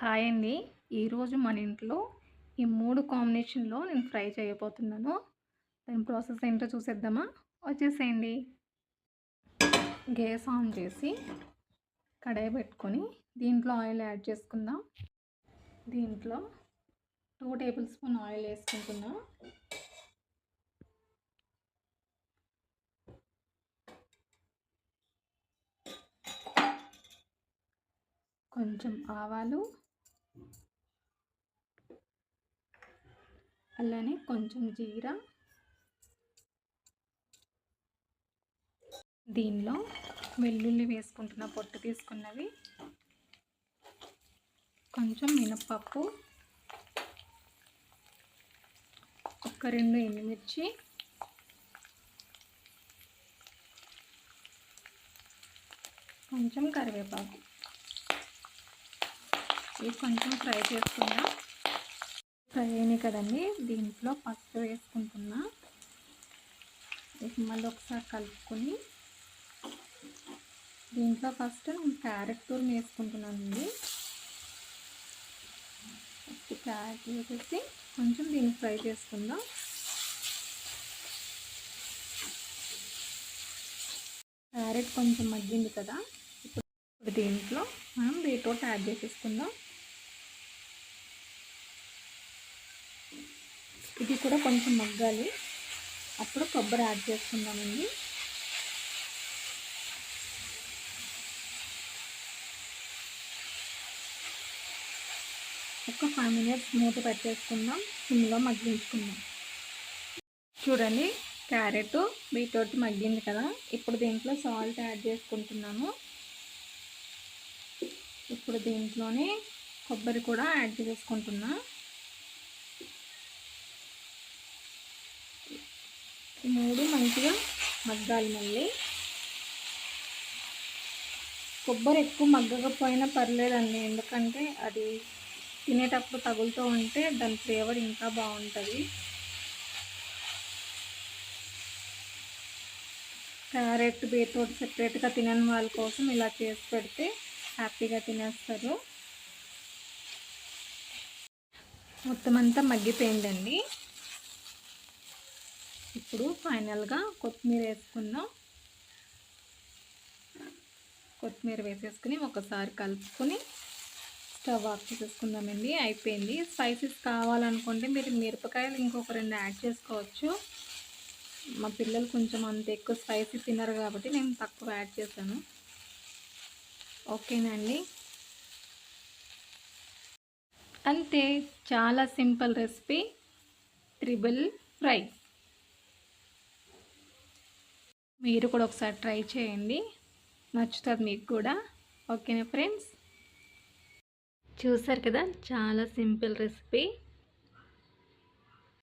Hi అండి. ఈరోజు మన ఇంట్లో ఈ మూడు కాంబినేషన్లో నేను ఫ్రై చేయబోతున్నాను. దాని ప్రాసెస్ ఏంటో చూసేద్దామా? వచ్చేసేయండి. గ్యాస్ ఆన్ చేసి కడాయి పెట్టుకొని దీంట్లో ఆయిల్ యాడ్ చేసుకుందాం. దీంట్లో టూ టేబుల్ స్పూన్ ఆయిల్ వేసుకుంటున్నాం. కొంచెం ఆవాలు అలానే కొంచెం జీరా. దీనిలో వెల్లుల్లి వేసుకుంటున్న పొట్టు తీసుకున్నవి. కొంచెం మినప్పప్పు. ఒక రెండు ఎండుమిర్చి. కొంచెం కరివేపాకు. ఇవి కొంచెం ఫ్రై చేసుకుందాం. ఫ్రై అయినాయి కదండి. దీంట్లో పసుపు వేసుకుంటున్నా. మళ్ళీ ఒకసారి కలుపుకొని దీంట్లో ఫస్ట్ క్యారెట్ తూర్ని వేసుకుంటున్నానండి. ఫస్ట్ క్యారెట్ వేసేసి కొంచెం దీన్ని ఫ్రై చేసుకుందాం. క్యారెట్ కొంచెం మగ్గింది కదా. ఇప్పుడు దీంట్లో మనం బీట్రూట్ యాడ్ చేసేసుకుందాం. ఇది కూడా కొంచెం మగ్గాలి. అప్పుడు కొబ్బరి యాడ్ చేసుకుందామండి. ఒక ఫైవ్ మినిట్స్ మూత పెట్టేసుకుందాం. సిమ్లో మగ్గించుకుందాం. చూడండి క్యారెట్ బీట్రూట్ మగ్గింది కదా. ఇప్పుడు దీంట్లో సాల్ట్ యాడ్ చేసుకుంటున్నాము ఇప్పుడు దీంట్లోనే కొబ్బరి కూడా యాడ్ ఈ మూడు మంచిగా మగ్గాలి మళ్ళీ. కొబ్బరి ఎక్కువ మగ్గకపోయినా పర్లేదండి ఎందుకంటే అది తినేటప్పుడు తగులుతూ ఉంటే దాని ఫ్లేవర్ ఇంకా బాగుంటుంది. క్యారెట్ బీట్రూట్ సెపరేట్గా తినని వాళ్ళ కోసం ఇలా చేసి పెడితే హ్యాపీగా తినేస్తారు. మొత్తం అంతా మగ్గిపోయిందండి. ఇప్పుడు ఫైనల్గా కొత్తిమీర వేసుకుందాం. కొత్తిమీర వేసేసుకుని ఒకసారి కలుపుకొని స్టవ్ ఆఫ్ చేసేసుకుందామండి. అయిపోయింది. స్పైసెస్ కావాలనుకుంటే మీరు మిరపకాయలు ఇంకొక రెండు యాడ్ చేసుకోవచ్చు. మా పిల్లలు కొంచెం అంత ఎక్కువ స్పైసీ తినరు కాబట్టి నేను తక్కువ యాడ్ చేశాను. ఓకేనండి. అంతే. చాలా సింపుల్ రెసిపీ. Triple fry. మీరు కూడా ఒకసారి ట్రై చేయండి. నచ్చుతుంది మీకు కూడా. ఓకేనా ఫ్రెండ్స్? చూసారు కదా చాలా సింపుల్ రెసిపీ.